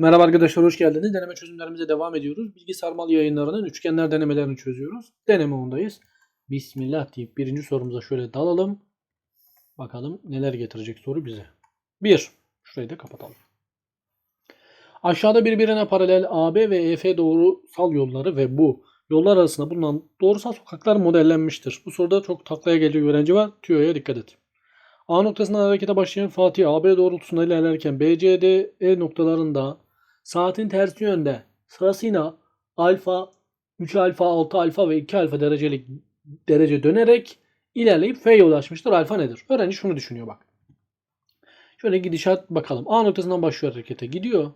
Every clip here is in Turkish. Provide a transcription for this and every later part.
Merhaba arkadaşlar hoş geldiniz. Deneme çözümlerimize devam ediyoruz. Bilgi sarmal yayınlarının üçgenler denemelerini çözüyoruz. Deneme ondayız. Bismillah deyip birinci sorumuza şöyle dalalım. Bakalım neler getirecek soru bize. 1. Şurayı da kapatalım. Aşağıda birbirine paralel AB ve EF doğrusal yolları ve bu yollar arasında bulunan doğrusal sokaklar modellenmiştir. Bu soruda çok taklaya gelecek öğrenci var. Tüyoya dikkat et. A noktasından harekete başlayan Fatih AB doğrultusunda ilerlerken BCD E noktalarında saatin tersi yönde sırasıyla alfa, 3 alfa, 6 alfa ve 2 alfa derecelik derece dönerek ilerleyip F'ye ulaşmıştır. Alfa nedir? Öğrenci şunu düşünüyor bak. Şöyle gidişat bakalım. A noktasından başlıyor harekete gidiyor.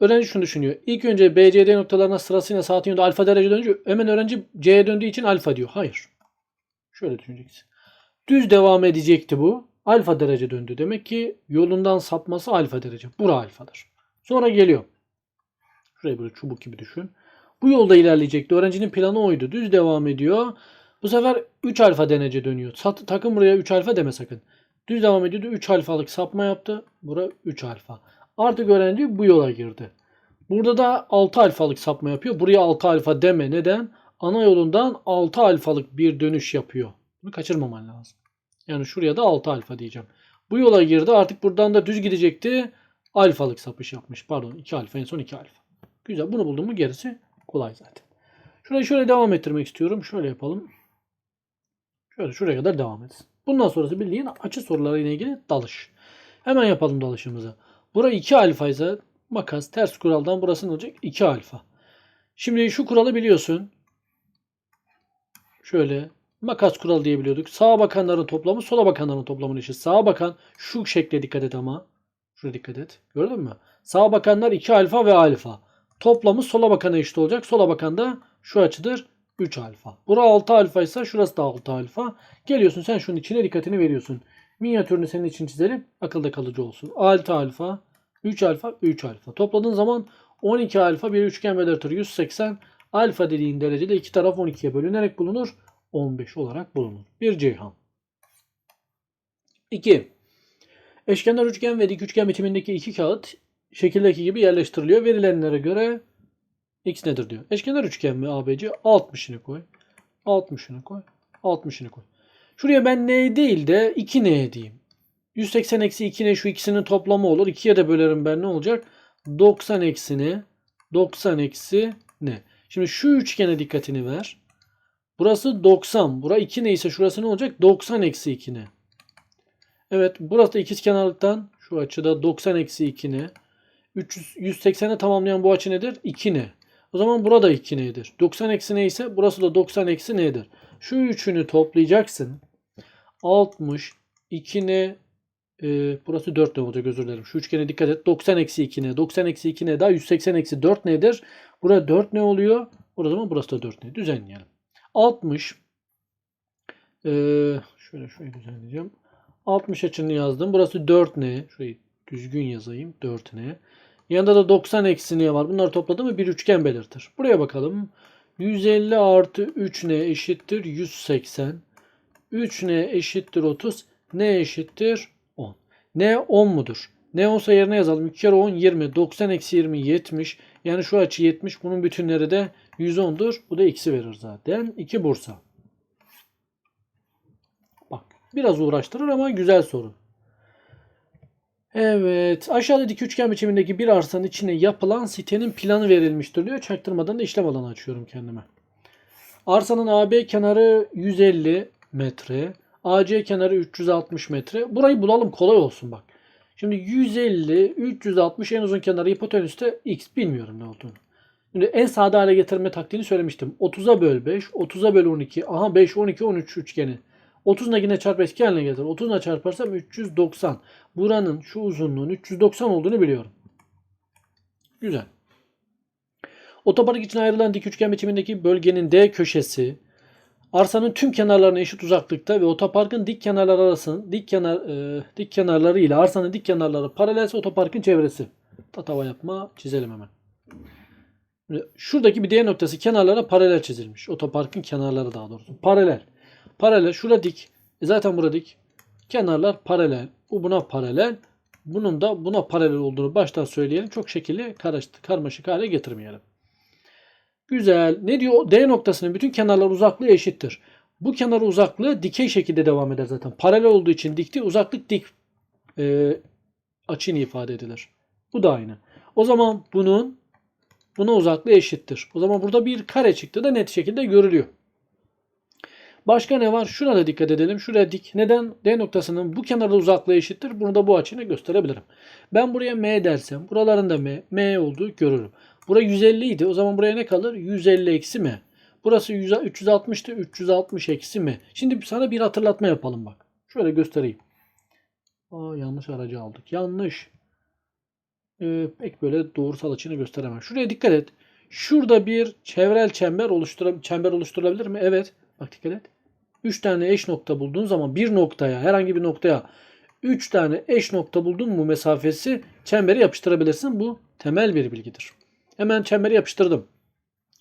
Öğrenci şunu düşünüyor. İlk önce BCD noktalarına sırasıyla saatin yönde alfa derece dönünce hemen öğrenci C'ye döndüğü için alfa diyor. Hayır. Şöyle düşüneceksin. Düz devam edecekti bu. Alfa derece döndü. Demek ki yolundan sapması alfa derece. Bura alfadır. Sonra geliyor. Şurayı böyle çubuk gibi düşün. Bu yolda ilerleyecekti. Öğrencinin planı oydu. Düz devam ediyor. Bu sefer 3 alfa derece dönüyor. Sat, takım buraya 3 alfa deme sakın. Düz devam ediyordu. 3 alfalık sapma yaptı. Bura 3 alfa. Artık öğrenci bu yola girdi. Burada da 6 alfalık sapma yapıyor. Buraya 6 alfa deme. Neden? Ana yolundan 6 alfalık bir dönüş yapıyor. Bunu kaçırmaman lazım. Yani şuraya da 6 alfa diyeceğim. Bu yola girdi. Artık buradan da düz gidecekti. Alfalık sapış yapmış. Pardon 2 alfa en son 2 alfa. Güzel. Bunu buldum mu gerisi kolay zaten. Şurayı şöyle devam ettirmek istiyorum. Şöyle yapalım. Şöyle şuraya kadar devam etsin. Bundan sonrası bildiğin açı sorularıyla ilgili dalış. Hemen yapalım dalışımızı. Bura 2 alfa ise makas ters kuraldan burası ne olacak? 2 alfa. Şimdi şu kuralı biliyorsun. Şöyle makas kuralı diye biliyorduk. Sağa bakanların toplamı sola bakanların toplamının eşit. Sağa bakan şu şekle dikkat et ama. Şuraya dikkat et. Gördün mü? Sağa bakanlar 2 alfa ve alfa. Toplamı sola bakana eşit olacak. Sola bakan da şu açıdır. 3 alfa. Bura 6 alfa ise şurası da 6 alfa. Geliyorsun sen şunun içine dikkatini veriyorsun. Minyatürünü senin için çizelim. Akılda kalıcı olsun. 6 alfa, 3 alfa, 3 alfa. Topladığın zaman 12 alfa bir üçgen belirtir. 180 alfa dediğin derecede iki taraf 12'ye bölünerek bulunur. 15 olarak bulunur. Bir Ceyhan. 2. Eşkenar üçgen ve dik üçgen bitimindeki iki kağıt şekildeki gibi yerleştiriliyor. Verilenlere göre x nedir diyor. Eşkenar üçgen mi ABC? 60'ını koy. 60'ını koy. 60'ını koy. Şuraya ben n değil de 2n diyeyim. 180 eksi 2n şu ikisinin toplamı olur. 2'ye de bölerim ben ne olacak? 90 eksi n. 90 eksi n. Şimdi şu üçgene dikkatini ver. Burası 90. Bura 2 ne ise şurası ne olacak? 90 eksi 2 ne. Evet burası da ikizkenarlıktan şu açıda 90 eksi 2 ne. 300, 180'e tamamlayan bu açı nedir? 2 ne. O zaman burada 2 nedir? 90 eksi ne ise burası da 90 eksi nedir? Şu üçünü toplayacaksın. 60 2 ne e, burası 4 ne olacak özür dilerim. Şu üçgene dikkat et. 90 eksi 2 ne? 90 eksi 2 ne daha 180 eksi 4 nedir? Burada 4 ne oluyor? O zaman burası da 4 ne? Düzenleyelim. 60 ee, şöyle şöyle düzenleyeceğim. 60 açını yazdım. Burası 4 ne? Şurayı düzgün yazayım. 4 ne? Yanında da 90 eksi ne var? Bunları topladım mı bir üçgen belirtir. Buraya bakalım. 150 artı 3 ne eşittir? 180. 3 ne eşittir 30. Ne eşittir? 10. Ne 10 mudur? Ne olsa yerine yazalım. 2 kere 10 20. 90 eksi 20 70. Yani şu açı 70. Bunun bütünleri de 110'dur. Bu da x'i verir zaten. 2 Bursa. Biraz uğraştırır ama güzel soru. Evet. Aşağıda dik üçgen biçimindeki bir arsanın içine yapılan sitenin planı verilmiştir diyor. Çaktırmadan da işlem alanı açıyorum kendime. Arsanın AB kenarı 150 metre. AC kenarı 360 metre. Burayı bulalım kolay olsun bak. Şimdi 150, 360 en uzun kenarı hipotenüste x bilmiyorum ne olduğunu. Şimdi en sade hale getirme taktiğini söylemiştim. 30'a böl 5, 30'a böl 12. Aha 5, 12, 13 üçgeni. 30'la yine çarp eski haline getir. 30'la çarparsam 390. Buranın şu uzunluğun 390 olduğunu biliyorum. Güzel. Otopark için ayrılan dik üçgen biçimindeki bölgenin D köşesi arsanın tüm kenarlarına eşit uzaklıkta ve otoparkın dik kenarları arasının dik kenar e, dik kenarları ile arsanın dik kenarları paralelse otoparkın çevresi. Tatava yapma çizelim hemen. Şuradaki bir D noktası kenarlara paralel çizilmiş. Otoparkın kenarları daha doğrusu. Paralel. Paralel. Şurada dik. E zaten burada dik. Kenarlar paralel. Bu buna paralel. Bunun da buna paralel olduğunu baştan söyleyelim. Çok şekilli karmaşık hale getirmeyelim. Güzel. Ne diyor? D noktasının bütün kenarlar uzaklığı eşittir. Bu kenar uzaklığı dikey şekilde devam eder zaten. Paralel olduğu için dikti. Uzaklık dik e, açını ifade edilir. Bu da aynı. O zaman bunun buna uzaklığı eşittir. O zaman burada bir kare çıktı da net şekilde görülüyor. Başka ne var? Şuna da dikkat edelim. Şuraya dik. Neden? D noktasının bu kenarda uzaklığı eşittir. Bunu da bu açıyla gösterebilirim. Ben buraya M dersem buralarında M, M olduğu görürüm. Bura 150 idi. O zaman buraya ne kalır? 150 eksi M. Burası 100 360'tı. 360 eksi M. Şimdi sana bir hatırlatma yapalım bak. Şöyle göstereyim. Aa, yanlış aracı aldık. Yanlış. Ee, pek böyle doğrusal açını gösteremem. Şuraya dikkat et. Şurada bir çevrel çember oluştura çember oluşturulabilir mi? Evet. Bak dikkat et. 3 tane eş nokta bulduğun zaman bir noktaya herhangi bir noktaya 3 tane eş nokta buldun mu mesafesi çemberi yapıştırabilirsin. Bu temel bir bilgidir. Hemen çemberi yapıştırdım.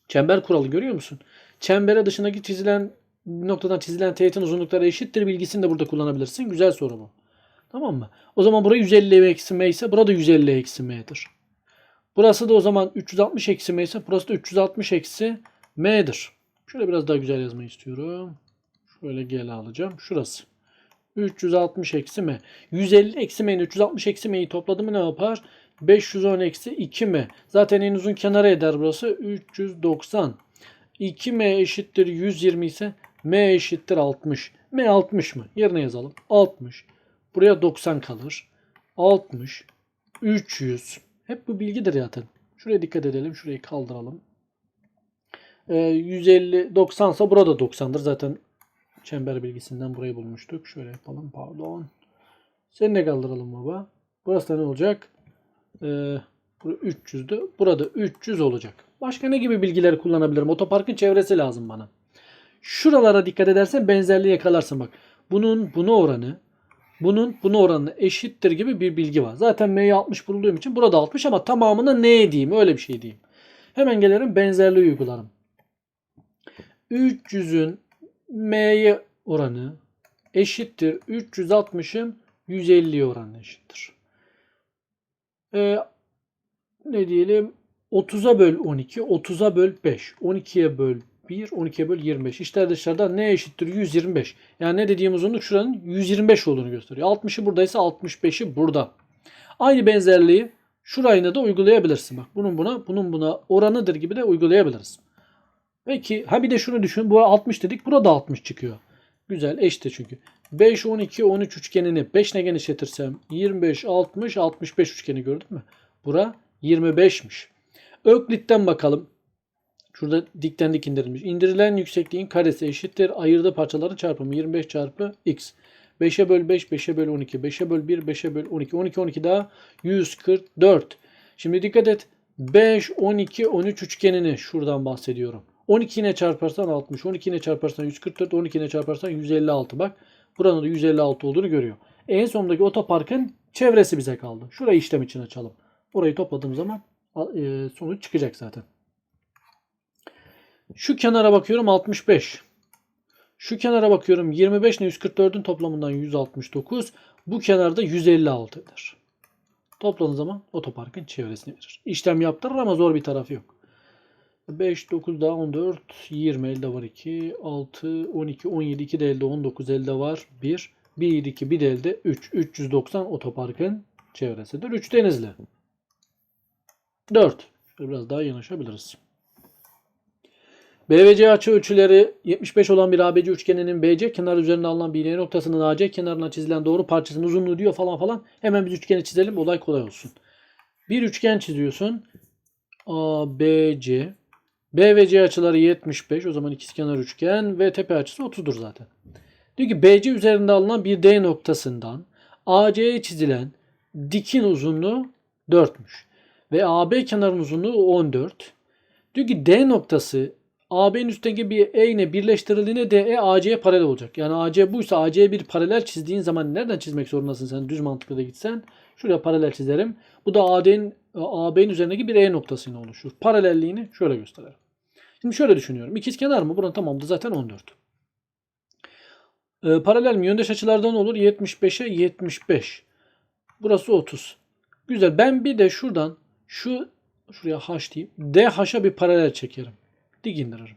Çember kuralı görüyor musun? Çembere dışındaki çizilen noktadan çizilen teğetin uzunlukları eşittir bilgisini de burada kullanabilirsin. Güzel soru bu. Tamam mı? O zaman burası 150 eksi m ise burada 150 eksi m'dir. Burası da o zaman 360 eksi m ise burası da 360 eksi m'dir. Şöyle biraz daha güzel yazmayı istiyorum. Şöyle gel alacağım. Şurası. 360 eksi m. 150 eksi m'nin 360 eksi m'yi topladım mı ne yapar? 510 eksi 2m. Zaten en uzun kenara eder burası. 390. 2m eşittir 120 ise m eşittir 60. m 60 mı? Yerine yazalım. 60. Buraya 90 kalır. 60. 300. Hep bu bilgidir zaten. Şuraya dikkat edelim. Şurayı kaldıralım. Ee, 150 90 ise burada 90'dır. Zaten çember bilgisinden burayı bulmuştuk. Şöyle yapalım. Pardon. Seni de kaldıralım baba. Burası da ne olacak? Ee, burası 300'dü. Burada 300 olacak. Başka ne gibi bilgileri kullanabilirim? Otoparkın çevresi lazım bana. Şuralara dikkat edersen benzerliği yakalarsın bak. Bunun buna oranı bunun buna oranı eşittir gibi bir bilgi var. Zaten m'yi 60 bulduğum için burada 60 ama tamamına ne diyeyim öyle bir şey diyeyim. Hemen gelirim benzerliği uygularım. 300'ün m'ye oranı eşittir. 360'ın 150'ye oranı eşittir. Ee, ne diyelim 30'a böl 12, 30'a böl 5, 12'ye böl 1, 12'ye böl 25. İşler dışarıdan ne eşittir? 125. Yani ne dediğim uzunluk şuranın 125 olduğunu gösteriyor. 60'ı buradaysa 65'i burada. Aynı benzerliği şurayına da uygulayabilirsin. Bak bunun buna, bunun buna oranıdır gibi de uygulayabiliriz. Peki ha bir de şunu düşün. Bu 60 dedik. Burada 60 çıkıyor. Güzel eşittir çünkü. 5, 12, 13 üçgenini 5 ne genişletirsem 25, 60, 65 üçgeni gördün mü? Bura 25'miş. Öklitten bakalım. Şurada dikten dik indirilmiş. İndirilen yüksekliğin karesi eşittir. Ayırdığı parçaların çarpımı 25 çarpı x. 5'e böl 5, 5'e böl 12, 5'e böl 1, 5'e böl 12. 12, 12 daha 144. Şimdi dikkat et. 5, 12, 13 üçgenini şuradan bahsediyorum. 12 ile çarparsan 60, 12 ile çarparsan 144, 12 ile çarparsan 156. Bak buranın da 156 olduğunu görüyor. En sondaki otoparkın çevresi bize kaldı. Şurayı işlem için açalım. Orayı topladığım zaman e, sonuç çıkacak zaten. Şu kenara bakıyorum 65. Şu kenara bakıyorum 25 ile 144'ün toplamından 169. Bu kenarda 156 eder. Topladığın zaman otoparkın çevresini verir. İşlem yaptırır ama zor bir tarafı yok. 5, 9 daha 14, 20 elde var 2, 6, 12, 17, 2 de elde 19 elde var 1, 1, 2, 1 de elde 3, 390 otoparkın çevresidir. 3 denizli. 4. Şöyle biraz daha yanaşabiliriz. BVC açı ölçüleri 75 olan bir ABC üçgeninin BC kenar üzerinde alınan bir Y noktasının AC kenarına çizilen doğru parçasının uzunluğu diyor falan falan. Hemen biz üçgeni çizelim olay kolay olsun. Bir üçgen çiziyorsun. ABC. BVC açıları 75 o zaman ikizkenar üçgen ve tepe açısı 30'dur zaten. Diyor ki BC üzerinde alınan bir D noktasından AC'ye çizilen dikin uzunluğu 4'müş. Ve AB kenarın uzunluğu 14. Diyor ki D noktası AB'nin üstteki bir E ile birleştirildiğinde DE AC'ye paralel olacak. Yani AC buysa AC'ye bir paralel çizdiğin zaman nereden çizmek zorundasın sen düz mantıkla da gitsen? Şuraya paralel çizerim. Bu da AD'nin AB'nin üzerindeki bir E noktasıyla oluşur. Paralelliğini şöyle gösterelim. Şimdi şöyle düşünüyorum. İkiz kenar mı? Buranın tamamı zaten 14. Ee, paralel mi? Yöndeş açılardan olur. 75'e 75. Burası 30. Güzel. Ben bir de şuradan şu şuraya h diyeyim. DH'a bir paralel çekerim. Dik indiririm.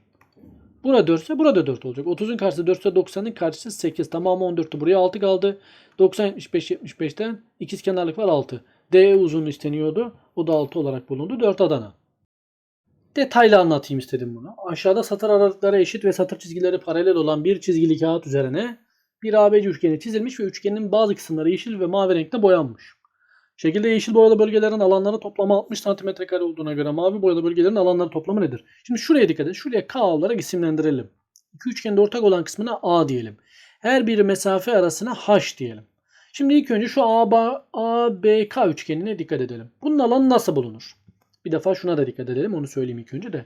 Bura 4 ise burada 4 olacak. 30'un karşısı 4 ise 90'ın karşısı 8. Tamamı 14'tü. Buraya 6 kaldı. 90 75 75'ten ikizkenarlık var 6. D uzunluğu isteniyordu. O da 6 olarak bulundu. 4 Adana. Detaylı anlatayım istedim bunu. Aşağıda satır aralıkları eşit ve satır çizgileri paralel olan bir çizgili kağıt üzerine bir ABC üçgeni çizilmiş ve üçgenin bazı kısımları yeşil ve mavi renkte boyanmış. Şekilde yeşil boyalı bölgelerin alanları toplamı 60 cm kare olduğuna göre mavi boyalı bölgelerin alanları toplamı nedir? Şimdi şuraya dikkat edin. Şuraya K olarak isimlendirelim. İki üçgende ortak olan kısmına A diyelim. Her bir mesafe arasına H diyelim. Şimdi ilk önce şu AB, ABK üçgenine dikkat edelim. Bunun alanı nasıl bulunur? Bir defa şuna da dikkat edelim. Onu söyleyeyim ilk önce de.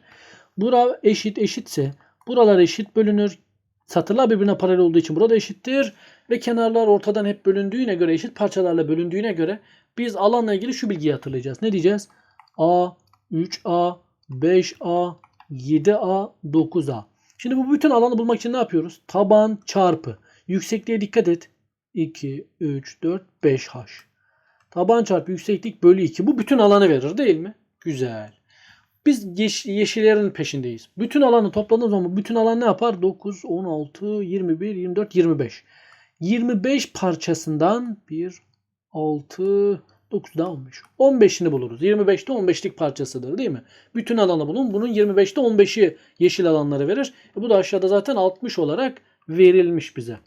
Bura eşit eşitse buralar eşit bölünür. Satırlar birbirine paralel olduğu için burada eşittir. Ve kenarlar ortadan hep bölündüğüne göre eşit parçalarla bölündüğüne göre biz alanla ilgili şu bilgiyi hatırlayacağız. Ne diyeceğiz? A, 3A, 5A, 7A, 9A. Şimdi bu bütün alanı bulmak için ne yapıyoruz? Taban çarpı. Yüksekliğe dikkat et. 2, 3, 4, 5H. Taban çarpı yükseklik bölü 2. Bu bütün alanı verir değil mi? Güzel. Biz yeş- yeşillerin peşindeyiz. Bütün alanı topladığımız zaman bütün alan ne yapar? 9, 16, 21, 24, 25. 25 parçasından 1, 6, 9 daha 15. 15'ini buluruz. 25'te 15'lik parçasıdır değil mi? Bütün alanı bulun. Bunun 25'te 15'i yeşil alanları verir. E bu da aşağıda zaten 60 olarak verilmiş bize.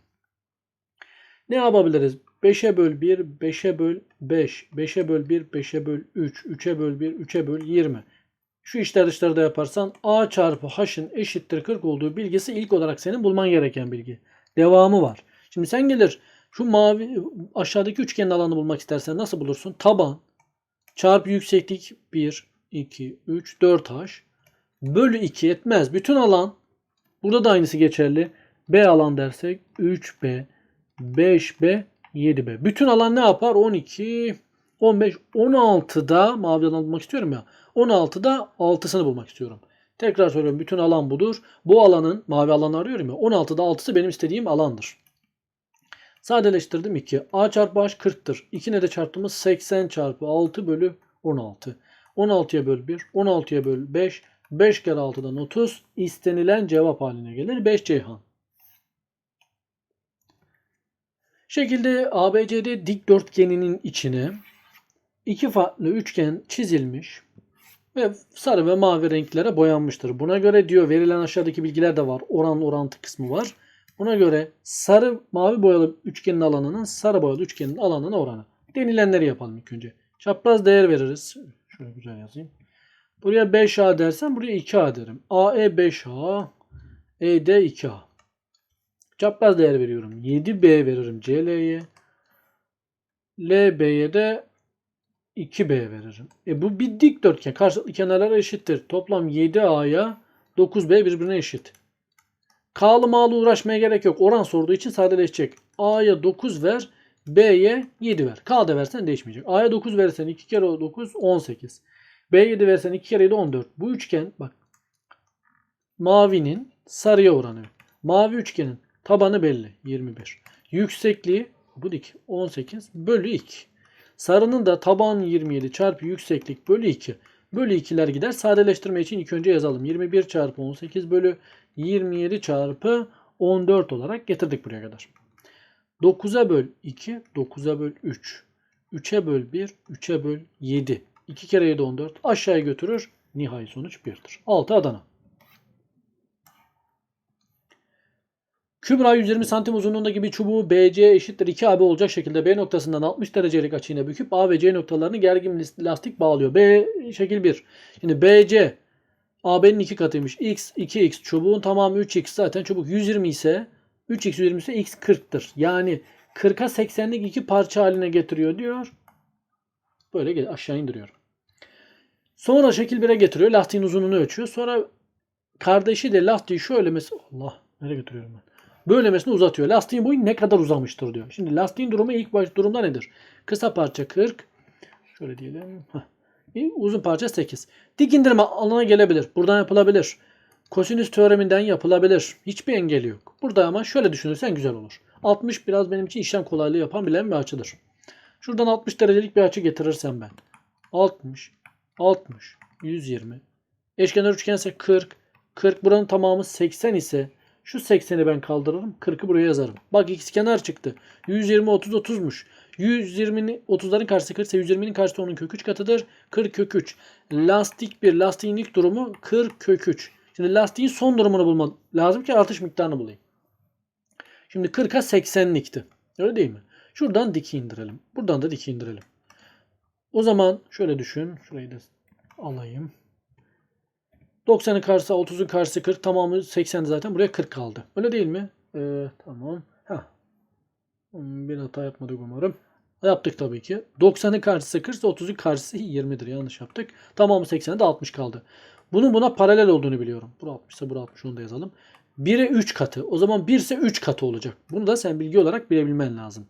Ne yapabiliriz? 5'e böl 1, 5'e böl 5, 5'e böl 1, 5'e böl 3, 3'e böl 1, 3'e böl 20. Şu işler dışları da yaparsan A çarpı H'ın eşittir 40 olduğu bilgisi ilk olarak senin bulman gereken bilgi. Devamı var. Şimdi sen gelir şu mavi aşağıdaki üçgenin alanı bulmak istersen nasıl bulursun? Taban çarpı yükseklik 1, 2, 3, 4H bölü 2 etmez. Bütün alan burada da aynısı geçerli. B alan dersek 3B, 5B, 7B. Bütün alan ne yapar? 12, 15, 16'da mavi alan bulmak istiyorum ya. 16'da 6'sını bulmak istiyorum. Tekrar söylüyorum bütün alan budur. Bu alanın mavi alanı arıyorum ya. 16'da 6'sı benim istediğim alandır. Sadeleştirdim 2. A çarpı H 40'tır. 2 ne de çarptığımız 80 çarpı 6 bölü 16. 16'ya böl 1. 16'ya böl 5. 5 kere 6'dan 30. İstenilen cevap haline gelir. 5 Ceyhan. Şekilde ABCD dikdörtgeninin içine iki farklı üçgen çizilmiş ve sarı ve mavi renklere boyanmıştır. Buna göre diyor verilen aşağıdaki bilgiler de var. Oran orantı kısmı var. Buna göre sarı mavi boyalı üçgenin alanının sarı boyalı üçgenin alanına oranı. Denilenleri yapalım ilk önce. Çapraz değer veririz. Şöyle güzel yazayım. Buraya 5A dersen buraya 2A derim. AE 5A, ED 2A. Çapraz değer veriyorum. 7B veririm CL'ye. LB'ye de 2B veririm. E bu bir dikdörtgen. Karşılıklı kenarlar eşittir. Toplam 7A'ya 9B birbirine eşit. K'lı mağlı uğraşmaya gerek yok. Oran sorduğu için sadeleşecek. A'ya 9 ver. B'ye 7 ver. K da versen değişmeyecek. A'ya 9 versen 2 kere 9 18. B'ye 7 versen 2 kere 7 14. Bu üçgen bak. Mavinin sarıya oranı. Mavi üçgenin tabanı belli. 21. Yüksekliği bu dik 18 bölü 2. Sarının da taban 27 çarpı yükseklik bölü 2. Bölü 2'ler gider. Sadeleştirme için ilk önce yazalım. 21 çarpı 18 bölü 27 çarpı 14 olarak getirdik buraya kadar. 9'a böl 2, 9'a böl 3. 3'e böl 1, 3'e böl 7. 2 kere 7 14. Aşağıya götürür. Nihai sonuç 1'dir. 6 Adana. Kübra 120 santim uzunluğundaki bir çubuğu BC eşittir 2AB olacak şekilde B noktasından 60 derecelik açıyla büküp A ve C noktalarını gergin lastik bağlıyor. B şekil 1. Şimdi BC AB'nin 2 katıymış. X 2X çubuğun tamamı 3X zaten çubuk 120 ise 3X 120 ise X 40'tır. Yani 40'a 80'lik iki parça haline getiriyor diyor. Böyle aşağı indiriyor. Sonra şekil 1'e getiriyor. Lastiğin uzunluğunu ölçüyor. Sonra kardeşi de lastiği şöyle mesela Allah nereye götürüyorum ben? Böylemesine uzatıyor. Lastiğin boyu ne kadar uzamıştır diyor. Şimdi lastiğin durumu ilk baş durumda nedir? Kısa parça 40. Şöyle diyelim. Heh. Uzun parça 8. Dik indirme alana gelebilir. Buradan yapılabilir. Kosinüs teoreminden yapılabilir. Hiçbir engeli yok. Burada ama şöyle düşünürsen güzel olur. 60 biraz benim için işlem kolaylığı yapan bilen bir açıdır. Şuradan 60 derecelik bir açı getirirsem ben. 60, 60, 120. Eşkenar üçgense 40, 40 buranın tamamı 80 ise şu 80'i ben kaldırırım. 40'ı buraya yazarım. Bak ikizkenar çıktı. 120 30 30'muş. 120'nin 30'ların karşısı 40 ise 120'nin karşısı onun kök 3 katıdır. 40 kök 3. Lastik 1. Lastiğin ilk durumu 40 kök 3. Şimdi lastiğin son durumunu bulmam lazım ki artış miktarını bulayım. Şimdi 40'a 80'likti. Öyle değil mi? Şuradan diki indirelim. Buradan da diki indirelim. O zaman şöyle düşün. Şurayı da alayım. 90'ın karşısı 30'un karşısı 40. Tamamı 80 zaten. Buraya 40 kaldı. Öyle değil mi? Ee, tamam. Ha. Hmm, Bir hata yapmadık umarım. Yaptık tabii ki. 90'ın karşısı 40 ise 30'un karşısı 20'dir. Yanlış yaptık. Tamamı 80'de 60 kaldı. Bunun buna paralel olduğunu biliyorum. Bura 60 ise bura 60 onu da yazalım. 1'e 3 katı. O zaman 1 ise 3 katı olacak. Bunu da sen bilgi olarak bilebilmen lazım.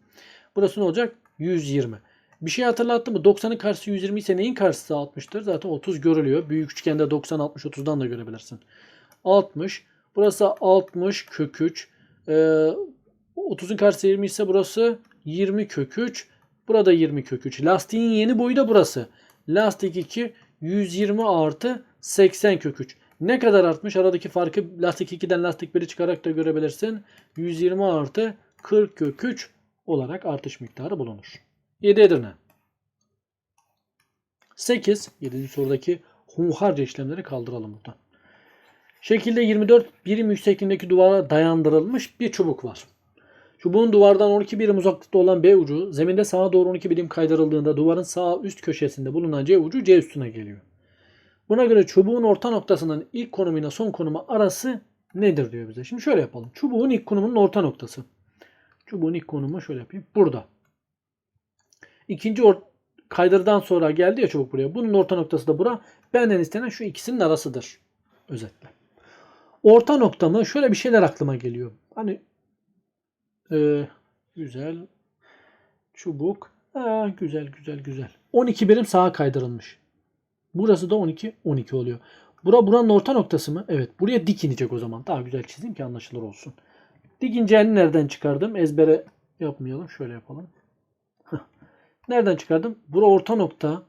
Burası ne olacak? 120. Bir şey hatırlattın mı? 90'ın karşısı 120 ise neyin karşısı 60'tır? Zaten 30 görülüyor. Büyük üçgende 90, 60, 30'dan da görebilirsin. 60. Burası 60 kök 3. Ee, 30'un karşısı 20 ise burası 20 kök 3. Burada 20 kök 3. Lastiğin yeni boyu da burası. Lastik 2 120 artı 80 kök 3. Ne kadar artmış? Aradaki farkı lastik 2'den lastik 1'i çıkarak da görebilirsin. 120 artı 40 kök 3 olarak artış miktarı bulunur. 7 Edirne. 8. 7. sorudaki hunharca işlemleri kaldıralım burada. Şekilde 24 birim yüksekliğindeki duvara dayandırılmış bir çubuk var. Çubuğun duvardan 12 birim uzaklıkta olan B ucu zeminde sağa doğru 12 birim kaydırıldığında duvarın sağ üst köşesinde bulunan C ucu C üstüne geliyor. Buna göre çubuğun orta noktasının ilk konumuyla son konumu arası nedir diyor bize. Şimdi şöyle yapalım. Çubuğun ilk konumunun orta noktası. Çubuğun ilk konumu şöyle yapayım. Burada. İkinci or kaydırdan sonra geldi ya çubuk buraya. Bunun orta noktası da bura. Benden istenen şu ikisinin arasıdır. Özetle. Orta noktamı şöyle bir şeyler aklıma geliyor. Hani e, güzel çubuk. Ha, güzel güzel güzel. 12 birim sağa kaydırılmış. Burası da 12 12 oluyor. Bura buranın orta noktası mı? Evet. Buraya dik inecek o zaman. Daha güzel çizeyim ki anlaşılır olsun. Dik ineceğini nereden çıkardım? Ezbere yapmayalım. Şöyle yapalım. Nereden çıkardım? Bura orta nokta.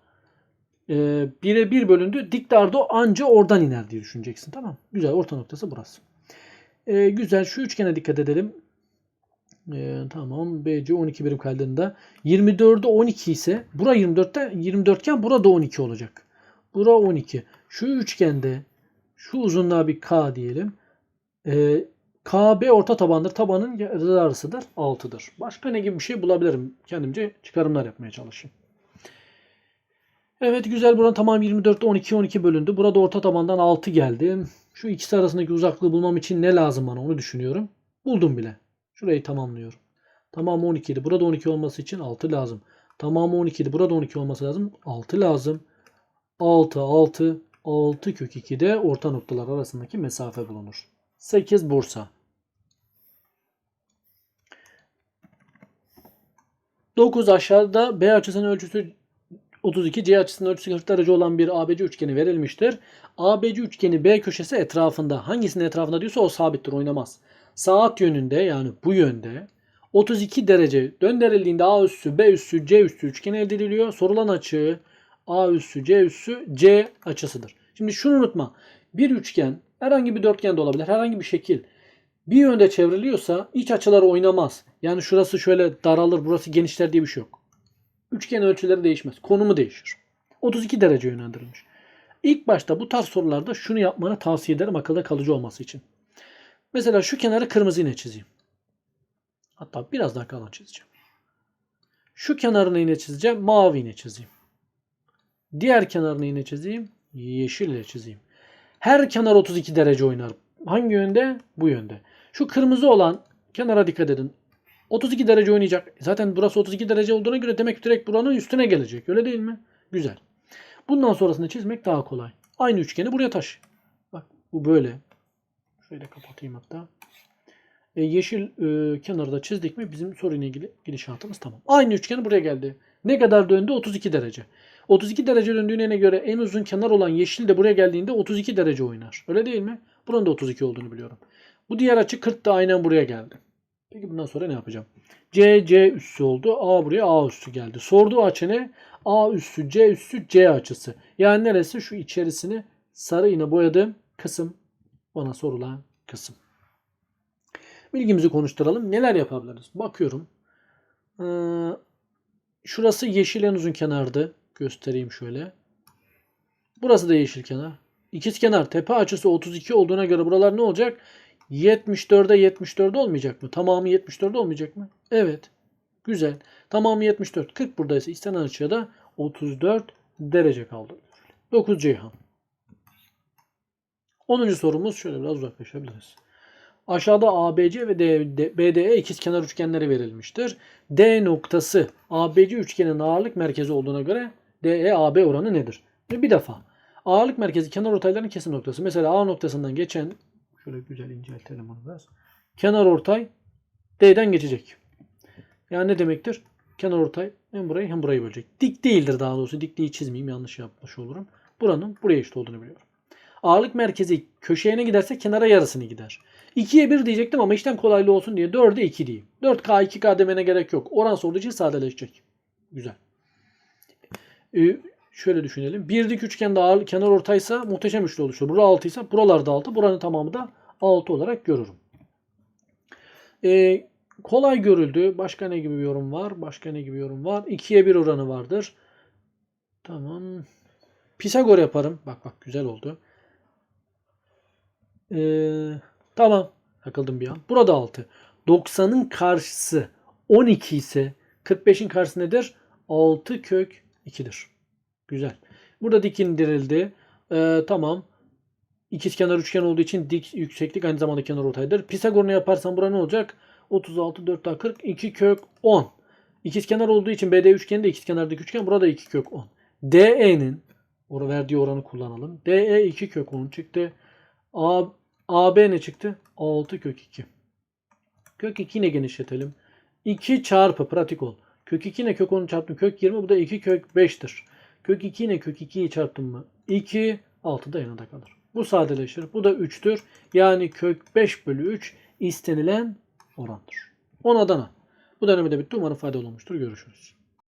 Ee, 1'e 1 bölündü. Dik dardo anca oradan iner diye düşüneceksin. Tamam. Güzel. Orta noktası burası. Ee, güzel. Şu üçgene dikkat edelim. Ee, tamam. BC 12 birim kaydında. 24'de 12 ise bura 24'te 24 iken burada 12 olacak. Bura 12. Şu üçgende şu uzunluğa bir K diyelim. Ee, KB orta tabandır. Tabanın yarısı arasıdır. 6'dır. Başka ne gibi bir şey bulabilirim? Kendimce çıkarımlar yapmaya çalışayım. Evet güzel. Buranın tamam 24'te 12 12 bölündü. Burada orta tabandan 6 geldi. Şu ikisi arasındaki uzaklığı bulmam için ne lazım bana onu düşünüyorum. Buldum bile. Şurayı tamamlıyorum. Tamamı 12 idi. Burada 12 olması için 6 lazım. Tamamı 12 idi. Burada 12 olması lazım. 6 lazım. 6, 6, 6 kök 2'de orta noktalar arasındaki mesafe bulunur. 8 Bursa. 9 aşağıda B açısının ölçüsü 32, C açısının ölçüsü 40 derece olan bir ABC üçgeni verilmiştir. ABC üçgeni B köşesi etrafında hangisinin etrafında diyorsa o sabittir oynamaz. Saat yönünde yani bu yönde 32 derece döndürüldüğünde A üssü, B üssü, C üssü üçgen elde ediliyor. Sorulan açı A üssü, C üssü, C açısıdır. Şimdi şunu unutma. Bir üçgen herhangi bir dörtgen de olabilir. Herhangi bir şekil bir yönde çevriliyorsa iç açılar oynamaz. Yani şurası şöyle daralır, burası genişler diye bir şey yok. Üçgen ölçüleri değişmez. Konumu değişir. 32 derece yönlendirilmiş. İlk başta bu tarz sorularda şunu yapmanı tavsiye ederim akılda kalıcı olması için. Mesela şu kenarı kırmızı yine çizeyim. Hatta biraz daha kalın çizeceğim. Şu kenarını yine çizeceğim. Mavi yine çizeyim. Diğer kenarını yine çizeyim. Yeşil ile çizeyim. Her kenar 32 derece oynar. Hangi yönde? Bu yönde. Şu kırmızı olan kenara dikkat edin. 32 derece oynayacak. Zaten burası 32 derece olduğuna göre demek direkt buranın üstüne gelecek. Öyle değil mi? Güzel. Bundan sonrasını çizmek daha kolay. Aynı üçgeni buraya taş. Bak bu böyle. Şöyle kapatayım hatta. E, yeşil e, kenarda çizdik mi bizim soruyla ilgili gidişatımız tamam. Aynı üçgen buraya geldi. Ne kadar döndü? 32 derece. 32 derece döndüğüne göre en uzun kenar olan yeşil de buraya geldiğinde 32 derece oynar. Öyle değil mi? Buranın da 32 olduğunu biliyorum. Bu diğer açı 40 da aynen buraya geldi. Peki bundan sonra ne yapacağım? C, C üssü oldu. A buraya A üssü geldi. Sorduğu açı ne? A üssü, C üssü, C açısı. Yani neresi? Şu içerisini sarı yine boyadığım kısım. Bana sorulan kısım. Bilgimizi konuşturalım. Neler yapabiliriz? Bakıyorum. Ee, şurası yeşil en uzun kenardı. Göstereyim şöyle. Burası da yeşil kenar. İkiz kenar tepe açısı 32 olduğuna göre buralar ne olacak? 74'e 74 olmayacak mı? Tamamı 74 olmayacak mı? Evet. Güzel. Tamamı 74. 40 buradaysa istenen açıya da 34 derece kaldı. 9 Ceyhan. 10. sorumuz şöyle biraz uzaklaşabiliriz. Aşağıda ABC ve BDE ikizkenar üçgenleri verilmiştir. D noktası ABC üçgenin ağırlık merkezi olduğuna göre DE AB oranı nedir? Bir defa ağırlık merkezi kenar ortayların kesim noktası. Mesela A noktasından geçen şöyle güzel inceltelim onu biraz. Kenar ortay D'den geçecek. Yani ne demektir? Kenar ortay hem burayı hem burayı bölecek. Dik değildir daha doğrusu. Dikliği çizmeyeyim yanlış yapmış olurum. Buranın buraya eşit olduğunu biliyorum. Ağırlık merkezi köşeye ne giderse kenara yarısını gider. 2'ye 1 diyecektim ama işten kolaylı olsun diye 4'e 2 diyeyim. 4K 2K demene gerek yok. Oran sorduğu için sadeleşecek. Güzel. Ee, şöyle düşünelim. Bir dik üçgende ağır, kenar ortaysa muhteşem üçlü oluşur. Bura 6 ise buralarda 6. Buranın tamamı da 6 olarak görürüm. Ee, kolay görüldü. Başka ne gibi bir yorum var? Başka ne gibi yorum var? 2'ye 1 oranı vardır. Tamam. Pisagor yaparım. Bak bak güzel oldu. Ee, tamam. Takıldım bir an. Burada 6. 90'ın karşısı 12 ise 45'in karşısı nedir? 6 kök 2'dir. Güzel. Burada dik indirildi. Ee, tamam. İkizkenar üçgen olduğu için dik yükseklik aynı zamanda kenar ortaydır. Pisagor'unu yaparsan bura ne olacak? 36 4 daha 40 2 kök 10. İkizkenar olduğu için BD üçgeni de ikizkenardaki üçgen burada 2 kök 10. DE'nin orada verdiği oranı kullanalım. DE 2 kök 10 çıktı. AB ne çıktı? 6 kök 2. Kök 2 ne genişletelim? 2 çarpı pratik ol. Kök 2 ne kök 10 çarptım kök 20 bu da 2 kök 5'tir. Kök 2 ne kök 2'yi çarptım mı? 2 6 da yanında kalır. Bu sadeleşir. Bu da 3'tür. Yani kök 5 bölü 3 istenilen orandır. 10 Adana. Bu dönemi de bitti. Umarım faydalı olmuştur. Görüşürüz.